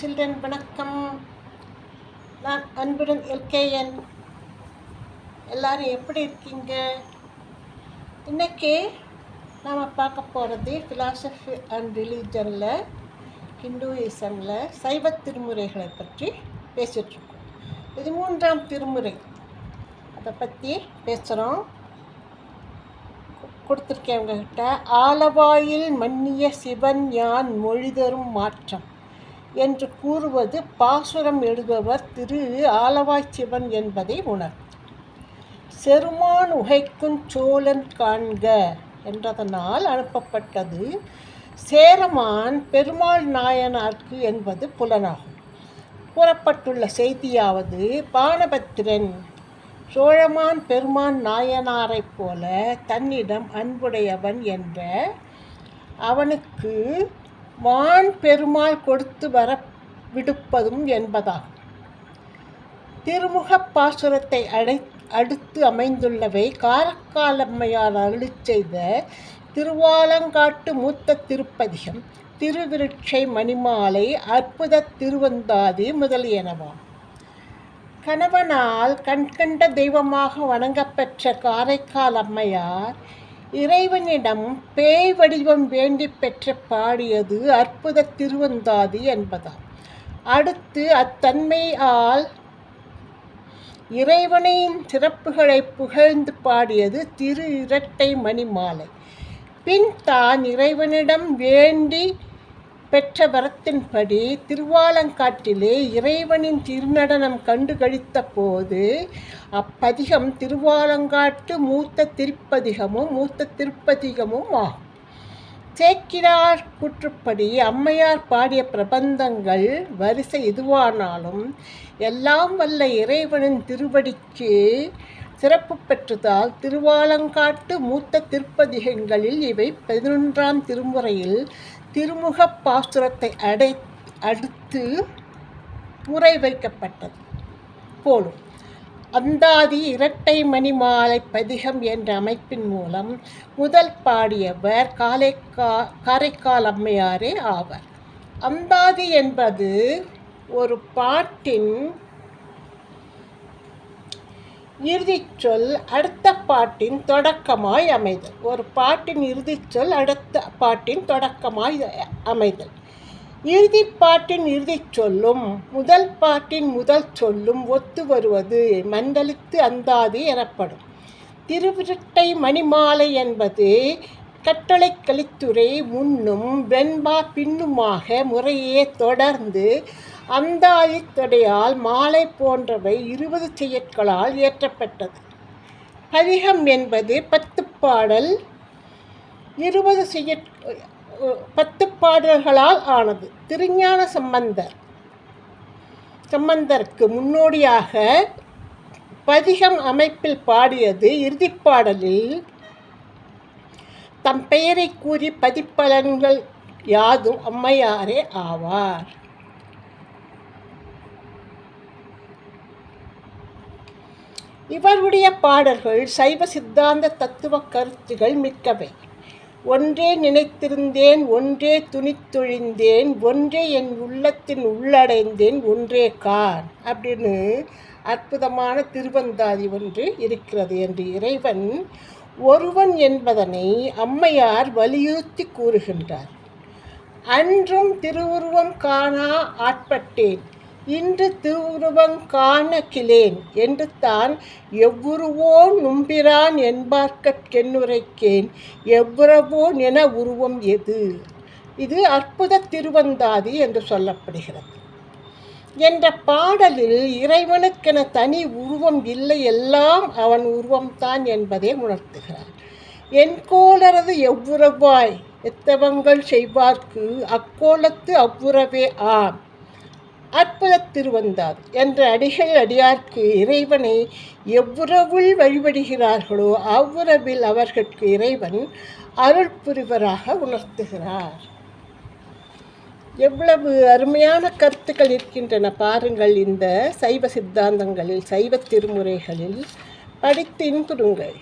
Children வணக்கம். நான் அன்புடன் எல்கேஎன். எல்லாரும் எப்படி இருக்கீங்க? இன்னைக்கு நாம் பார்க்க போகிறது ஃபிலாசபி அண்ட் ரிலீஜனில் ஹிந்துயிசமில் சைவ திருமுறைகளை பற்றி பேசிகிட்ருக்கோம் இது மூன்றாம் திருமுறை. அதை பற்றி பேசுகிறோம் கொடுத்துருக்கேன் உங்ககிட்ட. ஆலவாயில் மன்னிய சிவன் யான் மொழிதரும் மாற்றம். என்று கூறுவது பாசுரம் எழுதுபவர் திரு ஆலவாய்ச்சிவன் என்பதை உணர். செருமான் உகைக்கும் சோழன் காண்க என்றதனால் அனுப்பப்பட்டது சேரமான் பெருமாள் நாயனார்க்கு என்பது புலனாகும். கூறப்பட்டுள்ள செய்தியாவது பானபத்திரன் சோழமான் பெருமான் நாயனாரைப் போல தன்னிடம் அன்புடையவன் என்ற அவனுக்கு வான் பெருமாள் கொடுத்து வர விடுப்பதும் என்பதாகும் திருமுகப் பாசுரத்தை அடை அடுத்து அமைந்துள்ளவை காரக்காலம்மையால் அருளி செய்த திருவாலங்காட்டு மூத்த திருப்பதிகம் திருவிருட்சை மணிமாலை அற்புத திருவந்தாதி முதலியனவாம் கணவனால் கண்கண்ட தெய்வமாக வணங்கப்பெற்ற காரைக்கால் அம்மையார் இறைவனிடம் பேய் வடிவம் வேண்டி பெற்று பாடியது அற்புத திருவந்தாதி என்பதாம். அடுத்து அத்தன்மையால் இறைவனின் சிறப்புகளை புகழ்ந்து பாடியது திரு இரட்டை மணிமாலை. பின் தான் இறைவனிடம் வேண்டி பெற்ற வரத்தின்படி திருவாலங்காட்டிலே இறைவனின் திருநடனம் கண்டு கழித்த போது அப்பதிகம் திருவாலங்காட்டு மூத்த திருப்பதிகமும் மூத்த திருப்பதிகமும் ஆகும். சேக்கிரார் கூற்றுப்படி அம்மையார் பாடிய பிரபந்தங்கள் வரிசை எதுவானாலும் எல்லாம் வல்ல இறைவனின் திருவடிக்கு சிறப்பு பெற்றதால் திருவாலங்காட்டு மூத்த திருப்பதிகங்களில் இவை பதினொன்றாம் திருமுறையில் திருமுகப் பாசுரத்தை அடை அடுத்து முறை வைக்கப்பட்டது. போலும் அந்தாதி இரட்டை மணி மாலை பதிகம் என்ற அமைப்பின் மூலம் முதல் பாடியவர் காலைக்கா காரைக்கால் அம்மையாரே ஆவர். அந்தாதி என்பது ஒரு பாட்டின் இறுதிச்சொல் அடுத்த பாட்டின் தொடக்கமாய் அமைதல். ஒரு பாட்டின் இறுதிச்சொல் அடுத்த பாட்டின் தொடக்கமாய் அமைதல். இறுதி பாட்டின் இறுதிச் சொல்லும் முதல் பாட்டின் முதல் சொல்லும் ஒத்து வருவது மண்டலித்து அந்தாதி எனப்படும். திருவிருட்டை மணிமாலை என்பது கட்டளை கலித்துறை முன்னும் வெண்பா பின்னுமாக முறையே தொடர்ந்து அந்தாதி தொடையால் மாலை போன்றவை இருபது செயற்களால் இயற்றப்பட்டது பதிகம் என்பது பத்து பாடல் இருபது செய்ய பத்து பாடல்களால் ஆனது. திருஞான சம்பந்தர் சம்பந்தருக்கு முன்னோடியாக பதிகம் அமைப்பில் பாடியது இறுதிப்பாடலில் தம் பெயரை கூறி பதிப்பலன்கள் யாதும் அம்மையாரே ஆவார். இவருடைய பாடல்கள் சைவ சித்தாந்த தத்துவ கருத்துகள் மிக்கவை. ஒன்றே நினைத்திருந்தேன் ஒன்றே துணித்தொழிந்தேன் ஒன்றே என் உள்ளத்தின் உள்ளடைந்தேன் ஒன்றே கான் அப்படின்னு அற்புதமான திருவந்தாதி ஒன்று இருக்கிறது என்று இறைவன் ஒருவன் என்பதனை அம்மையார் வலியுறுத்தி கூறுகின்றார். அன்றும் திருவுருவம் காணா ஆட்பட்டேன். இன்று திருவுருவம் காணக்கிலேன் என்று தான் எவ்வுருவோ நும்பிரான் என்பார்க்கென்னுரைக்கேன் எவ்வுறவோ என உருவம் எது? இது அற்புத திருவந்தாதி என்று சொல்லப்படுகிறது. என்ற பாடலில் இறைவனுக்கென தனி உருவம் இல்லை எல்லாம் அவன் உருவம்தான் என்பதை உணர்த்துகிறார். என் கோளரது எவ்வுறவாய்? எத்தவங்கள் செய்வார்க்கு? அக்கோலத்து அவ்வுறவே ஆம். அற்புத திருவந்தார் என்ற அடிகள் அடியார்க்கு இறைவனை எவ்வுறவுள் வழிபடுகிறார்களோ அவ்வுறவில் அவர்களுக்கு இறைவன் அருள் புரிவராக உணர்த்துகிறார். எவ்வளவு அருமையான கருத்துக்கள் இருக்கின்றன பாருங்கள் இந்த சைவ சித்தாந்தங்களில் சைவ திருமுறைகளில். படித்து இன்புறுங்கள்.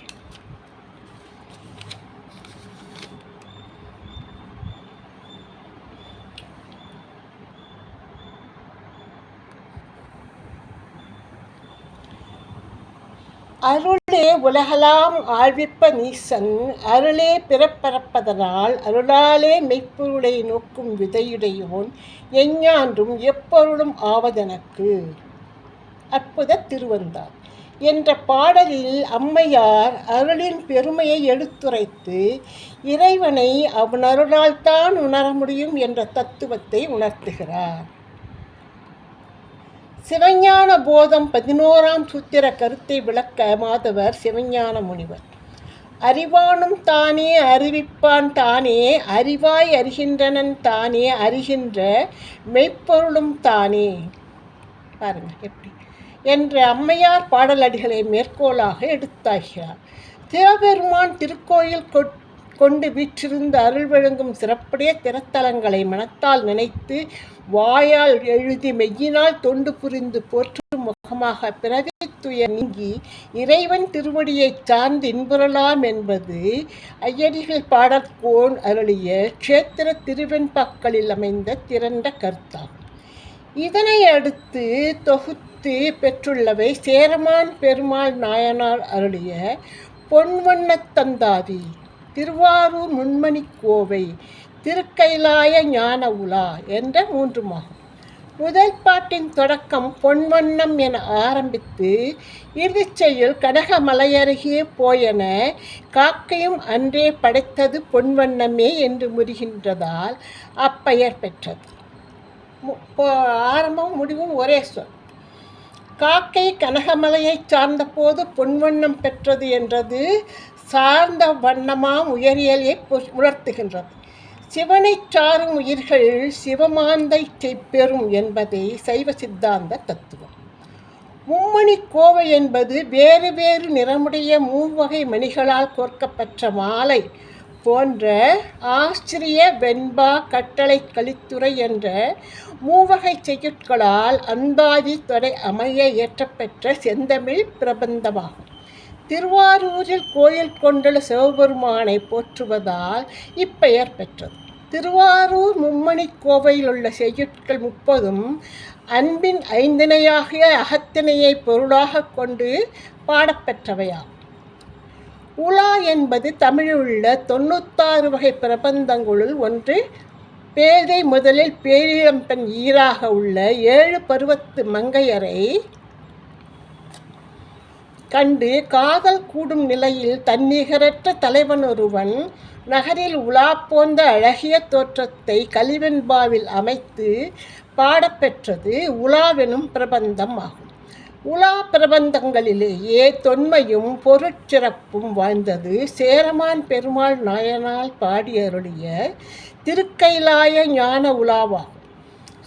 அருளே உலகலாம் ஆழ்விப்ப நீசன் அருளே பிறப்பறப்பதனால் அருளாலே மெய்ப்பொருளை நோக்கும் விதையுடையோன் எஞ்ஞான்றும் எப்பொருளும் ஆவதெனக்கு. அற்புத திருவந்தார். என்ற பாடலில் அம்மையார் அருளின் பெருமையை எடுத்துரைத்து இறைவனை அவனருளால் தான் உணர முடியும் என்ற தத்துவத்தை உணர்த்துகிறார். சிவஞான போதம் பதினோராம் சூத்திர கருத்தை விளக்க மாதவர் சிவஞான முனிவர். அறிவானும் தானே அறிவிப்பான் தானே அறிவாய் அறிகின்றனன் தானே அறிகின்ற மெய்ப்பொருளும் தானே. பாருங்கள் எப்படி? என்ற அம்மையார் பாடலடிகளை மேற்கோளாக எடுத்தாகிறார் சிவபெருமான் திருக்கோயில் கொட் கொண்டு வீற்றிருந்து அருள் வழங்கும் சிறப்புடைய திறத்தலங்களை மனத்தால் நினைத்து வாயால் எழுதி மெய்யினால் தொண்டு புரிந்து போற்றும் முகமாக பிறவி துயர் நீங்கி இறைவன் திருவடியைச் சார்ந்து இன்புறலாம் என்பது ஐயடிகள் பாடற்கோன் அருளிய க்ஷேத்திர திருவெண்பாக்களில் அமைந்த திரண்ட கருத்தாகும். இதனை அடுத்து தொகுத்து பெற்றுள்ளவை சேரமான் பெருமாள் நாயனார் அருளிய பொன்வண்ணத்தந்தாதி திருவாரூர் முன்மணி கோவை திருக்கைலாய ஞான உலா என்ற மூன்று மூன்றுமாகும் முதல் பாட்டின் தொடக்கம் பொன்வண்ணம் என ஆரம்பித்து இறுதிச்செயல் கனகமலையருகே போயென காக்கையும் அன்றே படைத்தது பொன்வண்ணமே என்று முறிகின்றதால் அப்பெயர் பெற்றது. ஆரம்பம் முடிவும் ஒரே சொல். காக்கை கனகமலையை சார்ந்தபோது பொன்வண்ணம் பெற்றது என்றது சார்ந்த வண்ணமாம் உயரியலை பொ- உணர்த்துகின்றது. சிவனைச் சாரும் உயிர்கள் சிவமாந்தை பெறும் என்பதே சைவ சித்தாந்த தத்துவம். மும்மணி கோவை என்பது வேறு வேறு நிறமுடைய மூவகை மணிகளால் கோர்க்கப்பட்ட மாலை போன்ற ஆஸ்திரிய வெண்பா கட்டளை கலித்துறை என்ற மூவகை செய்யுட்களால் அந்தாதி தொடை அமைய இயற்றப்பெற்ற செந்தமிழ் பிரபந்தமாகும். திருவாரூரில் கோயில் கொண்டுள்ள சிவபெருமானை போற்றுவதால் இப்பெயர் பெற்றது. திருவாரூர் மும்மணி கோவையில் உள்ள செய்யுட்கள் முப்பதும் அன்பின் ஐந்திணையாகிய அகத்தினையை பொருளாக கொண்டு பாடப்பெற்றவையாகும். உலா என்பது தமிழிலுள்ள தொண்ணூத்தாறு வகை பிரபந்தங்களுள் ஒன்று. பேதை முதலில் பேரிளம்பெண் ஈராக உள்ள ஏழு பருவத்து மங்கையரை கண்டு காதல் கூடும் நிலையில் தன்னிகரற்ற தலைவன் ஒருவன் நகரில் உலா போந்த அழகிய தோற்றத்தை கலிவெண்பாவில் அமைத்து பாடப்பெற்றது உலாவெனும் பிரபந்தம் ஆகும். உலா பிரபந்தங்களிலேயே தொன்மையும் பொருட்சிறப்பும் வாய்ந்தது சேரமான் பெருமாள் நாயனால் பாடியருடைய திருக்கைலாய ஞான உலாவாகும்.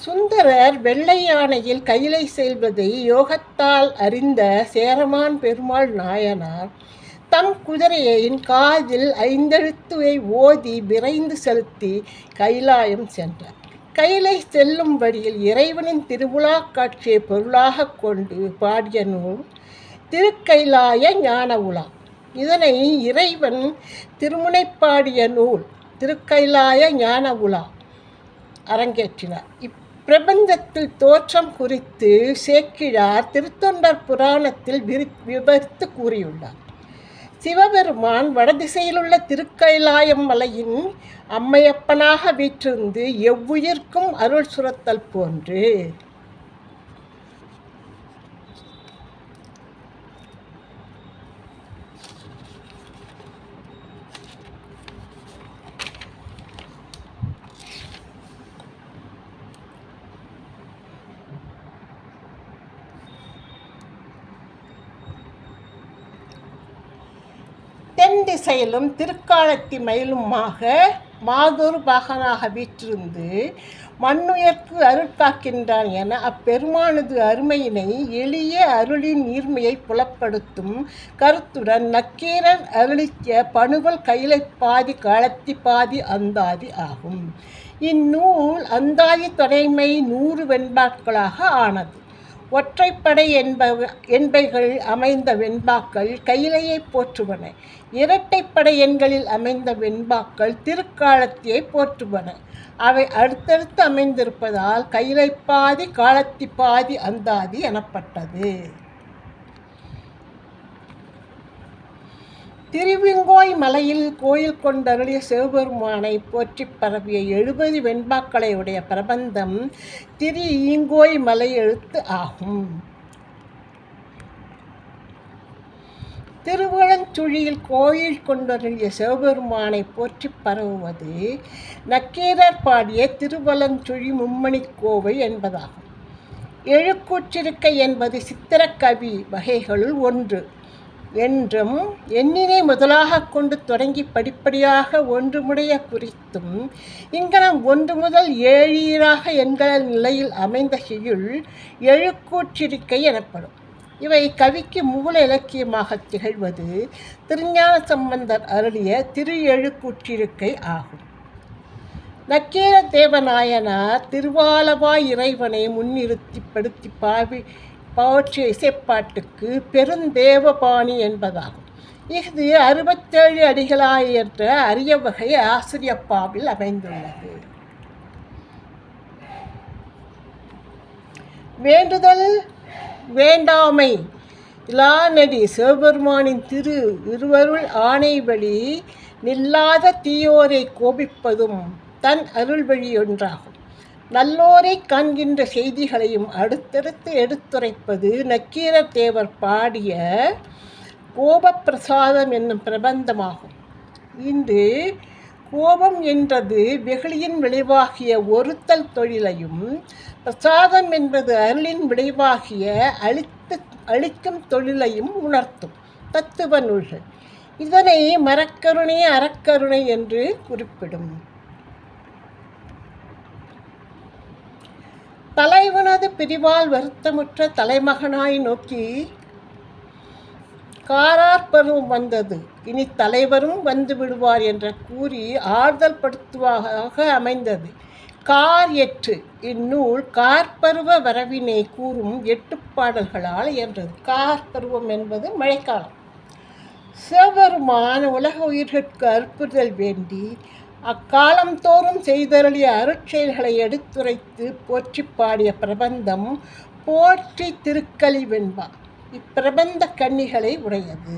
சுந்தரர் வெள்ளை யானையில் கையிலை செல்வதை யோகத்தால் அறிந்த சேரமான் பெருமாள் நாயனார் தம் குதிரையின் காதில் ஐந்தெழுத்துவை ஓதி விரைந்து செலுத்தி கைலாயம் சென்றார். கையிலை செல்லும் வழியில் இறைவனின் திருவிழா காட்சியை பொருளாக கொண்டு பாடிய நூல் திருக்கைலாய ஞான உலா இதனை இறைவன் திருமுனைப்பாடிய நூல் திருக்கைலாய ஞான உலா அரங்கேற்றினார் இப்பிரபஞ்சத்தில் தோற்றம் குறித்து சேக்கிழார் திருத்தொண்டர் புராணத்தில் விரி விவரித்து கூறியுள்ளார். சிவபெருமான் வடதிசையிலுள்ள திருக்கைலாயம் மலையின் அம்மையப்பனாக வீற்றிருந்து எவ்வுயிர்க்கும் அருள் சுரத்தல் போன்று தென்திசையிலும் திருக்காலத்தி மயிலுமாக மாதொரு பாகனாக வீற்றிருந்து மண்ணுயர்க்கு அருட்காக்கின்றான் என அப்பெருமானது அருமையினை எளிய அருளின் நீர்மையை புலப்படுத்தும் கருத்துடன் நக்கீரன் அருளிய பணுவல் கையிலை பாதி காலத்தி பாதி அந்தாதி ஆகும். இந்நூல் அந்தாதி தொடைமை நூறு வெண்பாட்களாக ஆனது. ஒற்றைப்படை என்பவ என்பைகள் அமைந்த வெண்பாக்கள் கையிலையை போற்றுவன. இரட்டைப்படை எண்களில் அமைந்த வெண்பாக்கள் திருக்காலத்தியை போற்றுவன. அவை அடுத்தடுத்து அமைந்திருப்பதால் கையிலை பாதி காலத்தி பாதி அந்தாதி எனப்பட்டது. திருவிங்கோய் மலையில் கோயில் கொண்டருளிய சிவபெருமானை போற்றி பரவிய எழுபது வெண்பாக்களை உடைய பிரபந்தம் திரு ஈங்கோய் மலை எழுத்து ஆகும். திருவளஞ்சுழியில் கோயில் கொண்டருளிய சிவபெருமானை போற்றி பரவுவது நக்கீரர் பாடிய திருவலஞ்சுழி மும்மணி கோவை என்பதாகும். எழுக்கூற்றிருக்கை என்பது சித்திரக்கவி வகைகளுள் ஒன்று. என்றும் எண்ணினை முதலாக கொண்டு தொடங்கி படிப்படியாக ஒன்றுமுடைய குறித்தும் இங்கனம் ஒன்று முதல் ஏழீராக என்கிற நிலையில் அமைந்த ஹியுள் எழுக்கூற்றிருக்கை எனப்படும். இவை கவிக்கு மூல இலக்கியமாக திகழ்வது திருஞான சம்பந்தர் அருளிய திரு எழுக்கூற்றிருக்கை ஆகும். நக்கீர தேவநாயனார் திருவாலவாய் இறைவனை முன்னிறுத்தி படுத்தி பாவி பாவற்றிய இசைப்பாட்டுக்கு பெருந்தேவபாணி என்பதாகும். இது அறுபத்தேழு அடிகளாய் என்ற அரிய வகை ஆசிரியப்பாவில் அமைந்துள்ளது. வேண்டுதல் வேண்டாமை. இலாநடி சிவபெருமானின் திரு இருவருள் ஆணை வழி நில்லாத தீயோரை கோபிப்பதும் தன் அருள் வழி ஒன்றாகும். நல்லோரை காண்கின்ற செய்திகளையும் அடுத்தடுத்து எடுத்துரைப்பது நக்கீரத்தேவர் பாடிய கோபப்பிரசாதம் என்னும் பிரபந்தமாகும். இன்று கோபம் என்றது வெகுளியின் விளைவாகிய ஒருத்தல் தொழிலையும் பிரசாதம் என்பது அருளின் விளைவாகிய அழித்து அழிக்கும் தொழிலையும் உணர்த்தும். தத்துவ நூல்கள். இதனை மரக்கருணை அறக்கருணை என்று குறிப்பிடும். தலைவனது பிரிவால் வருத்தமுற்ற தலைமகனாய் நோக்கி காரார் பருவம் வந்தது. இனி தலைவரும் வந்து விடுவார் என்ற கூறி ஆறுதல் படுத்துவாக அமைந்தது. கார் எட்டு இந்நூல் கார்பருவ வரவினை கூறும் எட்டு பாடல்களால் என்றது கார்பருவம் என்பது மழைக்காலம். சிவபெருமான் உலக உயிர்களுக்கு அற்புதல் வேண்டி அக்காலம் தோறும் செய்தருளிய அருட்செயல்களை எடுத்துரைத்து போற்றி பாடிய பிரபந்தம் போற்றி திருக்கலி வெண்பா. இப்பிரபந்த கன்னிகளை உடையது.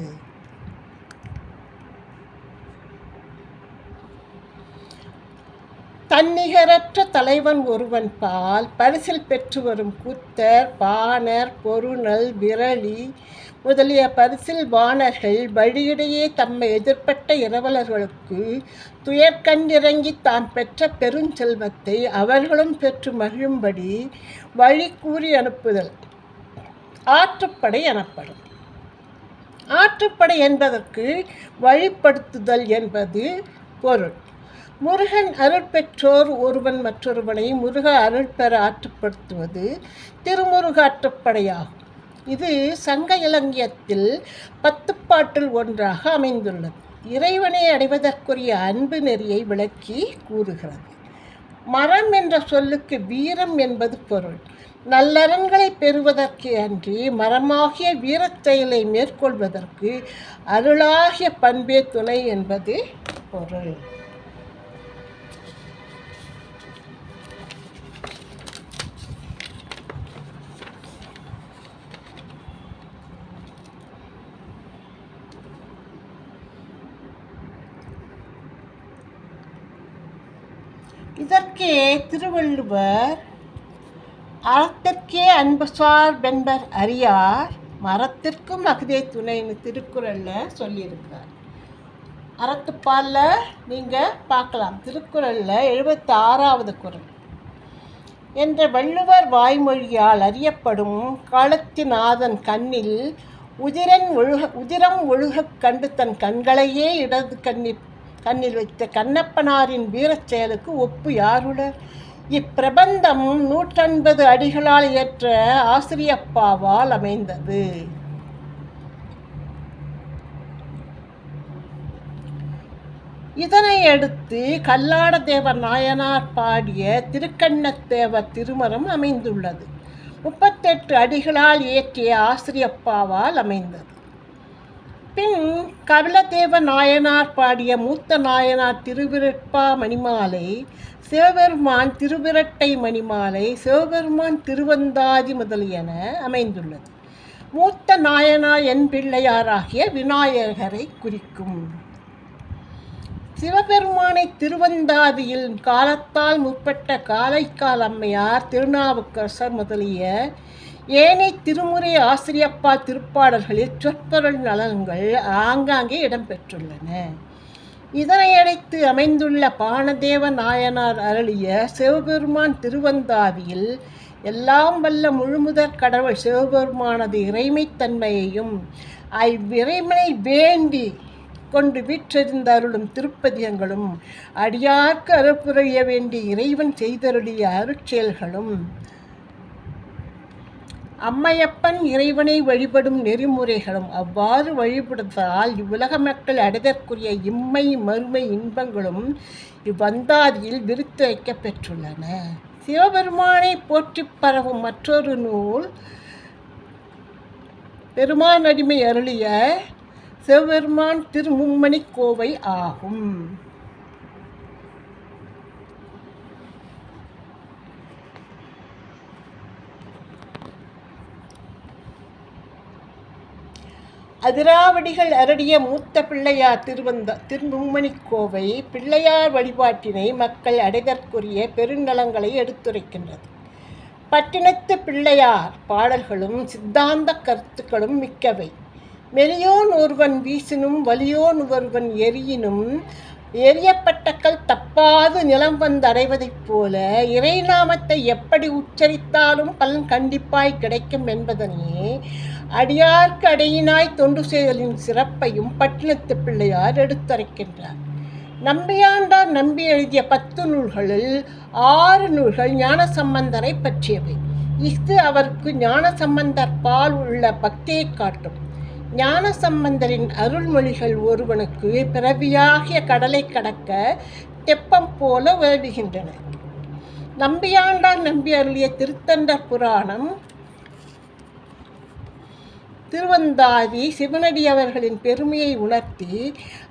தன்னிகரற்ற தலைவன் ஒருவன் பால் பரிசில் பெற்று வரும் கூத்தர் பாணர் பொருணல் விரலி முதலிய பரிசில் வாணர்கள் வழியிடையே தம்மை எதிர்ப்பட்ட இரவலர்களுக்கு துயர்கண்டிறங்கி தாம் பெற்ற பெருஞ்செல்வத்தை அவர்களும் பெற்று மகிழும்படி வழி கூறி அனுப்புதல். ஆற்றுப்படை எனப்படும். ஆற்றுப்படை என்பதற்கு வழிப்படுத்துதல் என்பது பொருள். முருகன் அருள் பெற்றோர் ஒருவன் மற்றொருவனை முருக அருள் பெற ஆற்றுப்படுத்துவது திருமுருக ஆற்றுப்படையாகும் இது சங்க இலங்கியத்தில் பத்துப்பாட்டில் ஒன்றாக அமைந்துள்ளது. இறைவனை அடைவதற்குரிய அன்பு நெறியை விளக்கி கூறுகிறது. மரம் என்ற சொல்லுக்கு வீரம் என்பது பொருள். நல்லறன்களை பெறுவதற்கு அன்றி மரமாகிய வீரச் செயலை மேற்கொள்வதற்கு அருளாகிய பண்பே துணை என்பது பொருள். இதற்கே திருவள்ளுவர் அறத்திற்கே அன்புசார் வென்பர் அறியார் மரத்திற்கும் அகதே துணைன்னு திருக்குறளில் சொல்லியிருக்கார். அறத்துப்பாலில் நீங்கள் பார்க்கலாம் திருக்குறளில் எழுபத்தி ஆறாவது குரல். என்ற வள்ளுவர் வாய்மொழியால் அறியப்படும் காலத்திநாதன் கண்ணில் உதிரன் ஒழுக உதிரம் ஒழுகக் கண்டு தன் கண்களையே இடது கண்ணில் கண்ணில் வைத்த கண்ணப்பனாரின் வீரச் செயலுக்கு ஒப்பு யாருடர் இப்பிரபந்தம் நூற்றன்பது அடிகளால் ஏற்ற ஆசிரியப்பாவால் அமைந்தது. இதனை அடுத்து கல்லாட தேவர் நாயனார் பாடிய திருக்கண்ணத்தேவர் திருமரம் அமைந்துள்ளது. முப்பத்தெட்டு அடிகளால் இயற்றிய ஆசிரியப்பாவால் அமைந்தது. பின் கபிலதேவ நாயனார் பாடிய மூத்த நாயனார் திருவிரட்பா மணிமாலை சிவபெருமான் திருவிரட்டை மணிமாலை சிவபெருமான் திருவந்தாதி முதலியன அமைந்துள்ளது. மூத்த நாயனா என் பிள்ளையாராகிய விநாயகரை குறிக்கும். சிவபெருமானை திருவந்தாதியில் காலத்தால் முற்பட்ட காலைக்கால் அம்மையார் திருநாவுக்கரசர் முதலிய ஏனை திருமுறை ஆசிரியப்பா திருப்பாடல்களில் சொற்பொருள் நலன்கள் ஆங்காங்கே இடம்பெற்றுள்ளன. இதனையடைத்து அமைந்துள்ள பானதேவ நாயனார் அருளிய சிவபெருமான் திருவந்தாவியில் எல்லாம் வல்ல முழுமுதற் கடவுள் சிவபெருமானது இறைமைத்தன்மையையும் அவ்விறைமனை வேண்டி கொண்டு வீற்றெறிந்த அருளும் திருப்பதியங்களும் அடியார்க்கு அருப்புரைய வேண்டிய இறைவன் செய்தருளிய அருட்செயல்களும் அம்மையப்பன் இறைவனை வழிபடும் நெறிமுறைகளும் அவ்வாறு வழிபடுவதால் இவ்வுலக மக்கள் அடைதற்குரிய இம்மை மறுமை இன்பங்களும் இவ்வந்தாதியில் விருத்துரைக்கப் பெற்றுள்ளன. சிவபெருமானை போற்றிப் பரவும் மற்றொரு நூல் பெருமான் அடிமை அருளிய சிவபெருமான் திருமும்மணி கோவை ஆகும். அதிராவடிகள் அரடிய மூத்த பிள்ளையார் திருவந்த திருமும்மணி பிள்ளையார் வழிபாட்டினை மக்கள் அடைதற்குரிய பெருநலங்களை எடுத்துரைக்கின்றது. பட்டினத்து பிள்ளையார் பாடல்களும் சித்தாந்த கருத்துக்களும் மிக்கவை. மெலியோன் ஒருவன் வீசினும் வலியோன் ஒருவன் எரியினும் எரியப்பட்ட கல் தப்பாது நிலம் வந்தடைவதைப் போல இறைநாமத்தை எப்படி உச்சரித்தாலும் பலன் கண்டிப்பாய் கிடைக்கும் என்பதனையே அடியார்க்கடையினாய் தொண்டு செய்தலின் சிறப்பையும் பட்டினத்து பிள்ளையார் எடுத்துரைக்கின்றார் நம்பியாண்டார் நம்பி எழுதிய பத்து நூல்களில் ஆறு நூல்கள் ஞானசம்பந்தரை பற்றியவை. இது அவருக்கு ஞானசம்பந்தர் பால் உள்ள பக்தியை காட்டும். ஞானசம்பந்தரின் அருள்மொழிகள் ஒருவனுக்கு பிறவியாகிய கடலை கடக்க தெப்பம் போல உதவுகின்றன நம்பியாண்டார் நம்பி அருளிய திருத்தண்டர் புராணம் திருவந்தாதி சிவனடி அவர்களின் பெருமையை உணர்த்தி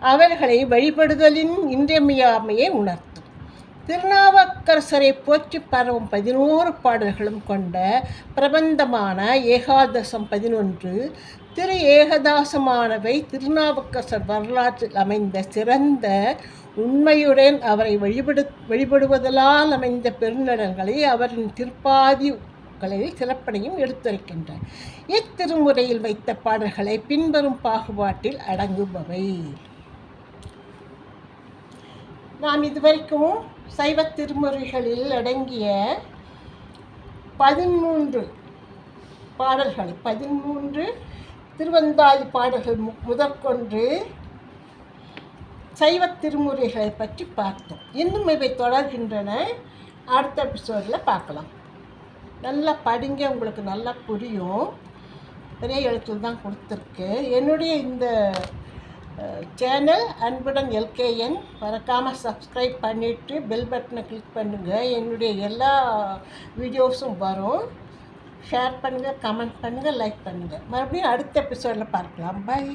அவர்களை வழிபடுதலின் இன்றியமையாமையை உணர்த்தும் திருநாவுக்கரசரை போற்றி பரவும் பதினோரு பாடல்களும் கொண்ட பிரபந்தமான ஏகாதசம் பதினொன்று திரு ஏகதாசமானவை திருநாவுக்கரசர் வரலாற்றில் அமைந்த சிறந்த உண்மையுடன் அவரை வழிபடு வழிபடுவதலால் அமைந்த பெருநடல்களை அவரின் திருப்பாதி பாடல்களில் சிறப்படையும் எடுத்துரைக்கின்றன. இத்திருமுறையில் வைத்த பாடல்களை பின்வரும் பாகுபாட்டில் அடங்குபவை. நாம் இதுவரைக்கும் சைவ திருமுறைகளில் அடங்கிய பதிமூன்று பாடல்களை பதிமூன்று திருவந்தாதி பாடல்கள் முதற்கொண்டு சைவ திருமுறைகளை பற்றி பார்த்தோம். இன்னும் இவை தொடர்கின்றன. அடுத்த எபிசோடில் பார்க்கலாம். நல்லா படிங்க உங்களுக்கு நல்லா புரியும். பெரிய எழுத்தில் தான் கொடுத்துருக்கு. என்னுடைய இந்த சேனல் அன்புடன் எல்கேஎன் மறக்காமல் சப்ஸ்கிரைப் பண்ணிவிட்டு பெல் பட்டனை கிளிக் பண்ணுங்கள் என்னுடைய எல்லா வீடியோஸும் வரும். ஷேர் பண்ணுங்கள் கமெண்ட் பண்ணுங்கள் லைக் பண்ணுங்கள் மறுபடியும் அடுத்த எபிசோடில் பார்க்கலாம். பாய்